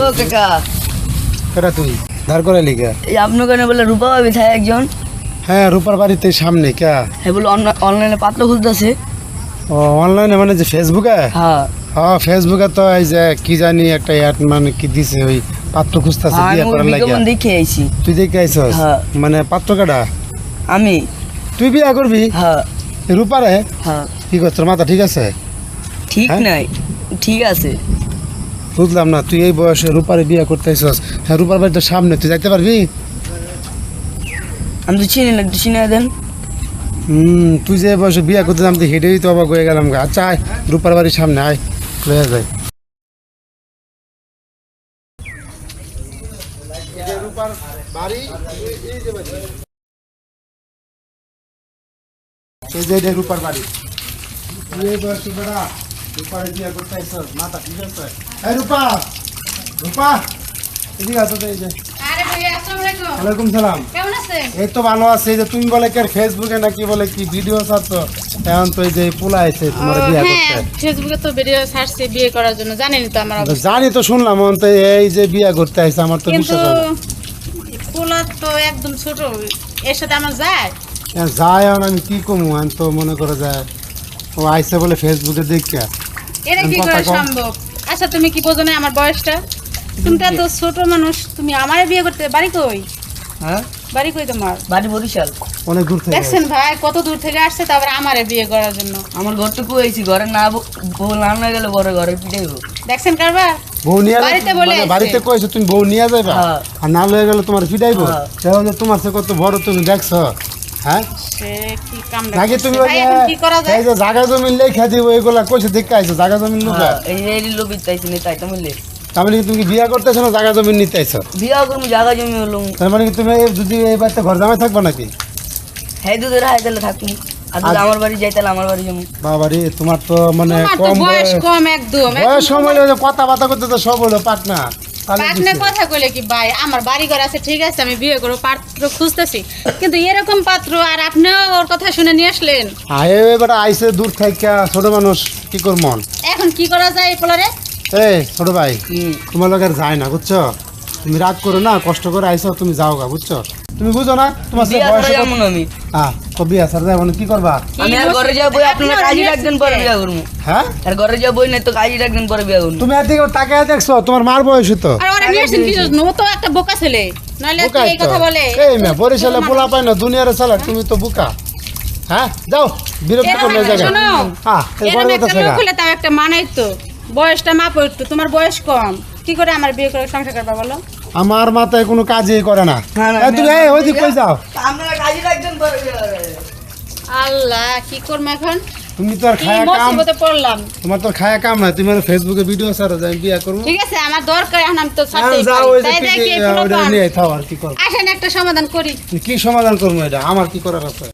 ও কাকা। তুই ধার করে লিখে এই আপনার কারণে বলে রূপা ভাবি থাকে একজন? হ্যাঁ রূপার বাড়িতে সামনে হ্যাঁ বলে অনলাইনে পাত্র খুঁজতেছে ও অনলাইনে মানে যে ফেসবুকে? হ্যাঁ। হ্যাঁ ফেসবুকে তো এই যে কি জানি একটা অ্যাড মানে কি দিছে ওই পাত্র খুঁজতেছে বিয়ে করার লাগে বিজ্ঞাপন দেখে আইছি। তুই দেখে আইছস? হ্যাঁ। মানে পাত্র কাটা আমি। তুই বিয়ে করবি? হ্যাঁ। রূপারে? হ্যাঁ। কি করছ মাথা ঠিক আছে? ঠিক হ্যাঁ? নাই। ঠিক আছে। বুঝলাম না তুই এই বয়সে রূপারে বিয়ে করতে আইছস হ্যাঁ রূপার বাড়িতে সামনে তুই যাইতে পারবি? আমি তো চিনি না চিনে দেন। হুম তুই যে বয়সে বিয়ে করতে আমি তো হেঁটেই তো অবাক হয়ে গেলাম আচ্ছা আয় রূপার বাড়ির সামনে আয় লয়ে যাই। রূপার বাড়ি এই যে এটা রূপার বাড়ি। তুই এই বয়সে বেড়া রূপারে বিয়ে করতে মাথা ঠিক আছে? এই রূপা রূপা এদিকে আসো তো এই যে। আরে ভাইয়া আসসালামু আলাইকুম। ওয়ালাইকুম সালাম। এই তো ভালো আছে যে তুমি বলে কি আর ফেসবুকে নাকি বলে কি ভিডিও ছাড়ছো? এখন তো এই যে পোলা আছে তোমার বিয়ে হ্যাঁ করতে। ফেসবুকে তো ভিডিও ছাড়ছি বিয়ে করার জন্য জানেনই তো আমার জানি তো শুনলাম তো এই যে বিয়ে করতে আইছে আমার তো কিন্তু বিশ্বাস হয় পোলা তো একদম ছোট এর সাথে আমার যায়? যাই এখন আমি কি কমু তো মনে করে যায়। ও আইছে বলে ফেসবুকে দেখিয়া এটা কি করে সম্ভব? আচ্ছা তুমি কি বোঝো না আমার বয়সটা? তুমি তো এত ছোট মানুষ তুমি আমারে বিয়ে করতে বাড়ি কই? হ্যাঁ? বাড়ি কই তোমার? বাড়ি বরিশাল। অনেক দূর থেকে দেখছেন ভাই কত দূর থেকে আসছে তারপর আমারে বিয়ে করার জন্য। আমার ঘরটুকু হয়েছি ঘরে না ব- বউ না না গেলে ঘরে ঘরে পিটাইব দেখছেন কারবার বউ নিয়ে বাড়িতে বলে মানে বাড়িতে কইছো তুমি বউ নিয়ে যাইবা হ্যাঁ। আর না লয়ে গেলে তোমার ফিটাইবো হ্যাঁ। তোমার সে কত বড় তুমি দেখছ? হ্যাঁ? নাকি তুমি এই যে জায়গা দিব এগুলা কইছে আইছো জায়গা লুকা হ্যাঁ, এই এই লোক চাইছি না তাই তো মিলে তার কি তুমি কি বিয়া করতেছো না জায়গা জমি নিতে আইছো? বিয়া করব জায়গা জমি হলো। তার মানে কি তুমি যদি এই বাড়িতে ঘর জামাই থাকবা নাকি? হ্যাঁ দুধের হাই তাহলে থাকি আর আমার বাড়ি যাই তাহলে আমার বাড়ি যাব। বাবা রে তোমার তো মানে কম বয়স কম একদম বয়স কম হলে কথা বাতা করতে তো সব হলো পাক না। তাহলে পাটনা কথা কইলে কি ভাই? আমার বাড়ি ঘর আছে ঠিক আছে আমি বিয়ে করব পাত্র খুঁজতেছি। কিন্তু এরকম পাত্র আর আপনিও ওর কথা শুনে নিয়ে আসলেন? আয় এবার আইসে দূর থাইকা ছোট মানুষ কি কর মন? এখন কি করা যায় পোলারে? এই ছোট ভাই তোমার লোক যায় না বুঝছ? তুমি রাগ করো না কষ্ট করে আইসো তুমি যাও গা বুঝছ? তুমি বুঝো না তোমার সে বিয়া বয়স করে যাব না আমি। হ্যাঁ তো বিয়া স্যার যাব কি করবা? আমি আর ঘরে যাব আপনার কাজী পরে বিয়া করব। হ্যাঁ? আর ঘরে যাব না তো কাজী রাখবেন পরে বিয়া করব। তুমি এদিকে তাকায় দেখছ তোমার মার বয়স তো আর ওরা নিয়ে জন্য? ও তো একটা বোকা ছেলে। বুকা এই কথা বলে। এই বরিশালে পোলা পাই না দুনিয়ার চালা তুমি তো বোকা। হ্যাঁ যাও বিরক্ত করলে একটা জায়গা। হ্যাঁ এরকম একটা লোক হলে তাও একটা মানাই তো বয়সটা মাপ একটু তোমার বয়স কম। কি করে আমার বিয়ে করে সংসার করবা বলো? আমার মাথায় কোনো কাজই করে না। এই, তুমি এই ওইদিক কই যাও? আপনারা কাজী বিয়া আল্লাহ কি করব এখন? তুমি তো আর খায়া কাম পড়লাম? তোমার তো খায়া কাম না তুমি আর ফেসবুকে ভিডিও ছাড়ো আমি বিয়া করব। ঠিক আছে আমার দরকার এখন আমি তো ছাড়তেই পারি। তাই দেখি এই করব আসেন একটা সমাধান করি। কি সমাধান করব এটা? আমার কি করার আছে?